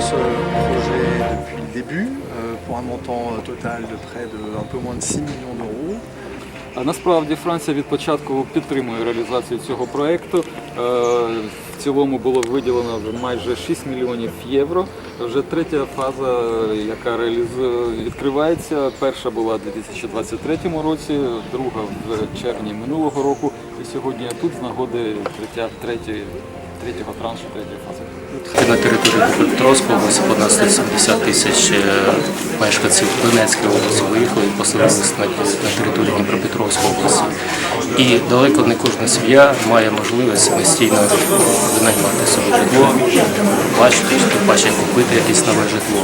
ce projet depuis le début euh, pour un montant total de près de un peu moins de 6 millions d'euros. Насправді Франція від початку підтримує реалізацію цього проєкту. Е, В цілому було виділено майже 6 мільйонів євро. Вже третя фаза, яка реалізує, відкривається. Перша була у 2023 році, друга в червні минулого року. І сьогодні я тут з нагоди відкриття третього траншу, третьої фази. На території понад 170 тисяч е, мешканців Донецької області виїхали і поселилися на, на території Дніпропетровської області. І далеко не кожна сім'я має можливість самостійно винаймати собі житло, бачити, паче купити якесь нове житло.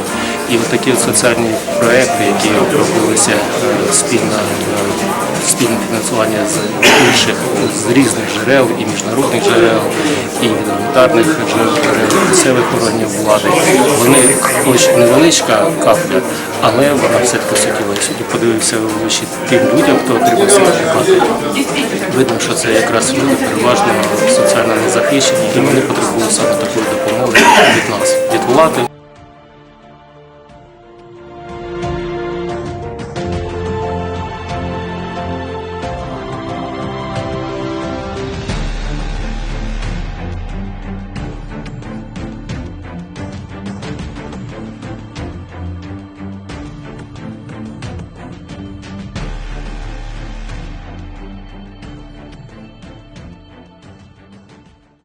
І такі соціальні проекти, які робилися е, спільно, е, спільне фінансування з інших з різних джерел і міжнародних джерел, і гуманітарних джерел місцевих органів влади. Вони хоч невеличка капля, але вона все-таки суттєва. і подивився в очі тим людям, хто отримав сертифікати. Видно, що це якраз люди переважно соціально незахищені, і вони потребують саме такої допомоги від нас, від влади.